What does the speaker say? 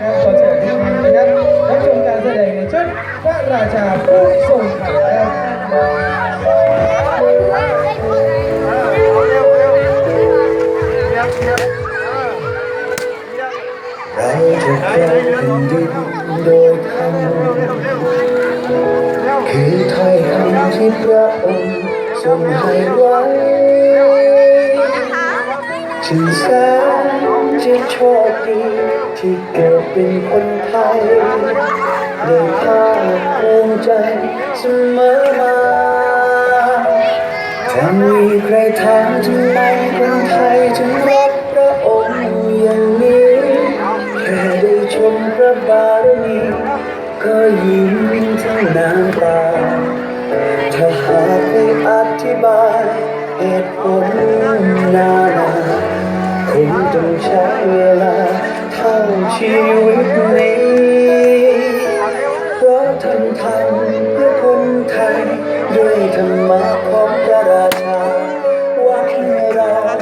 นะครับขอเชิญทุกท่านนะครับรับชมการแสดงในชุด ถึงแสนจะโชคดีที่เกิดเป็นคนไทยได้ภาคภูมิใจเสมอมาถ้ามีใครถามทำไมคนไทยถึงรักพระองค์อย่างนี้แค่ได้ชมพระบารมีก็ยิ้มทั้งน้ำตาถ้าหากให้อธิบายเหตุผล ต้องใช้เวลาเท่าชีวิตนี้เพราะทำทันเพื่อคนไทยด้วยธรรมะของ